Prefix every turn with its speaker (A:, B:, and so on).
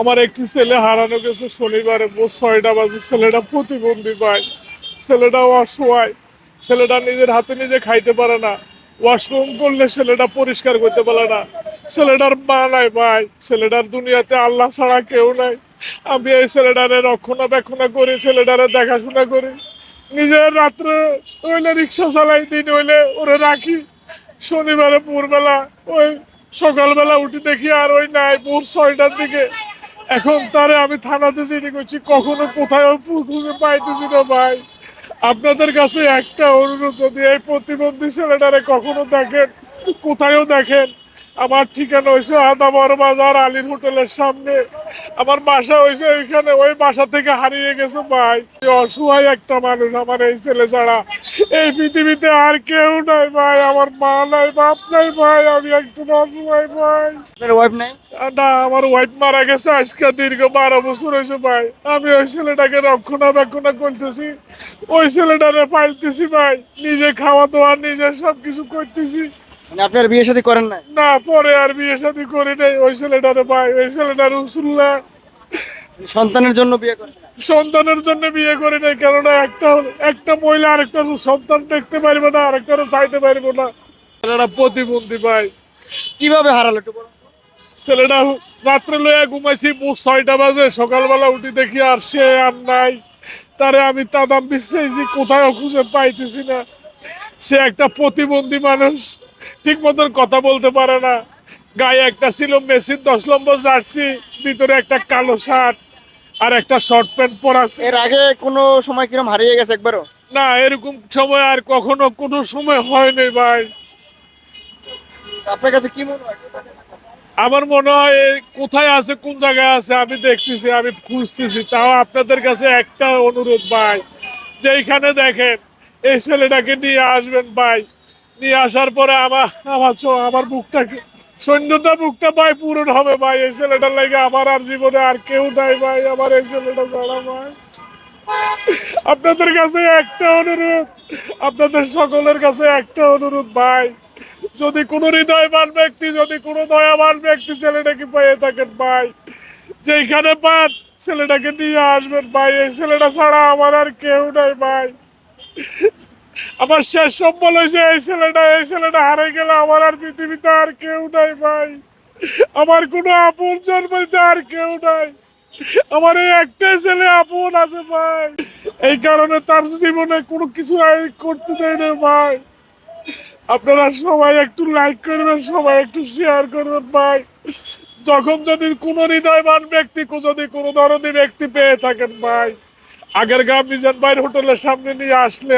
A: আমার একটি ছেলে হারানো গেছে শনিবারে ভোর ছয়টা বাজে। ছেলেটা প্রতিবন্ধী পায় ছেলেটাও অসহায়। ছেলেটা নিজের হাতে নিজে খাইতে পারে না। ওয়াশরুম করলে ছেলেটা পরিষ্কার করতে পারে না। ছেলেটার মা নাই ভাই। ছেলেটার দুনিয়াতে আল্লাহ ছাড়া কেউ নাই। আমি এই ছেলেটারে রক্ষণাবেক্ষণা করি, ছেলেটারে দেখাশোনা করি। নিজের রাত্রে হইলে রিক্সা চালাই, দিন হইলে ওরে রাখি। শনিবারে ভোরবেলা ওই সকালবেলা উঠে দেখি আর ওই নাই, ভোর ছয়টার দিকে। এখন তারে আমি থানাতে চিঠি করছি, কখনো কোথায় খুঁজে পাইতেছি না ভাই? আপনাদের কাছে একটা অনুরোধ, যদি এই প্রতিবন্ধী ছেলেটারে কখনো দেখেন, কোথায়ও দেখেন আমার ঠিকানা হয়েছে আদা বড় বাজার আলীর হোটেলের সামনে। আমার বাসা হয়েছে ওইখানে ওই বাসা থেকে হারিয়ে গেছে ভাই। অসহায় একটা মানুষ আমার এই ছেলে ছাড়া। এই পৃথিবীতে আর কেউ নাই ভাই আমার মা নাই বাপ নাই ভাই আমি একজন অসহায় ভাই।
B: ওয়াইফ নাই?
A: না আমার ওয়াইফ মারা গেছে আজকে দীর্ঘ বারো বছর হয়েছে ভাই। আমি ওই ছেলেটাকে রক্ষণাবেক্ষণা করতেছি। ওই ছেলেটারে পাইতেছি ভাই নিজে খাওয়া দাওয়া নিজে সব কিছু করতেছি।
B: মানে আপনার বিয়ে শাদী করেন নাই?
A: না পরে আর বিয়ে শাদী করি নাই। ওই ছেলেটারে ভাই ওই ছেলেটার উসুল্লাহ
B: সন্তানের জন্য বিয়ে করেন?
A: সন্তানের জন্য বিয়ে করি নাই কেননা একটা একটা মহিলা আরেকটা সন্তান দেখতে পারবে না আরেকটা চাইতে পারব না। ছেলেটা প্রতিবন্ধী ভাই।
B: কীভাবে হারালো একটু বলুন
A: ছেলেটা রাত্রে লইয়া ঘুমাইছি ছয়টা বাজে। সকালবেলা উঠি দেখি আর সে আর নাই। তারে আমি তাদাম বিশ্রাইছি কোথাও খুঁজে পাইতেছি না। সে একটা প্রতিবন্ধী মানুষ। ঠিক মতন কথা বলতে পারে না। গায়ে একটা ছিল মেশিন দশ নম্বর জার্সি ভিতরে একটা কালো শার্ট আর একটা শর্ট প্যান্ট পরা
B: এর আগে কোনো সময় কিরম হারিয়ে গেছে একবারও?
A: না এরকম সময় আর কখনো কোনো সময় হয়নি ভাই।
B: আপনার কাছে কি মনে হয়?
A: আমার মনে হয় কোথায় আছে কোন জায়গায় আছে আমি দেখতেছি আমি খুঁজতেছি। তাও আপনাদের কাছে একটা অনুরোধ ভাই যে এইখানে দেখেন এই ছেলেটাকে নিয়ে আসবেন ভাই। নিয়ে আসার পরে আমার আমার আমার বুকটাকে সৈন্যতা বুকটা ভাই পূরণ হবে ভাই, এই ছেলেটার লাগে আমার আর জীবনে আর কেউ নাই ভাই, আমার এই ছেলেটা ছাড়া ভাই। আপনাদের কাছে একটা অনুরোধ, আপনাদের সকলের কাছে একটা অনুরোধ ভাই, যদি কোনো হৃদয়বান ব্যক্তি, যদি কোনো দয়াবান ব্যক্তি ছেলেটাকে পেয়ে থাকেন ভাই, যেইখানে পান ছেলেটাকে নিয়ে আসবেন ভাই, এই ছেলেটা ছাড়া আমার আর কেউ নাই ভাই। আমার শেষ সম্বল হয়েছে, এই ছেলেটা এই ছেলেটা হারে গেলে আমার আর পৃথিবীতে আর কেউ নাই ভাই। আমার কোনো আপন বলতে আর কেউ নাই। আমার এই একটাই ছেলে আপন আছে ভাই। এই কারণে তার জীবনে কোনো কিছু করতে দেয় না ভাই। আপনারা সবাই একটু লাইক করবেন, সবাই একটু শেয়ার করবেন ভাই। যখন যদি কোনো হৃদয়বান ব্যক্তি, যদি কোনো ধরনের ব্যক্তি পেয়ে থাকেন ভাই, আগের গা মিজান ভাইয়ের হোটেলের সামনে নিয়ে আসলে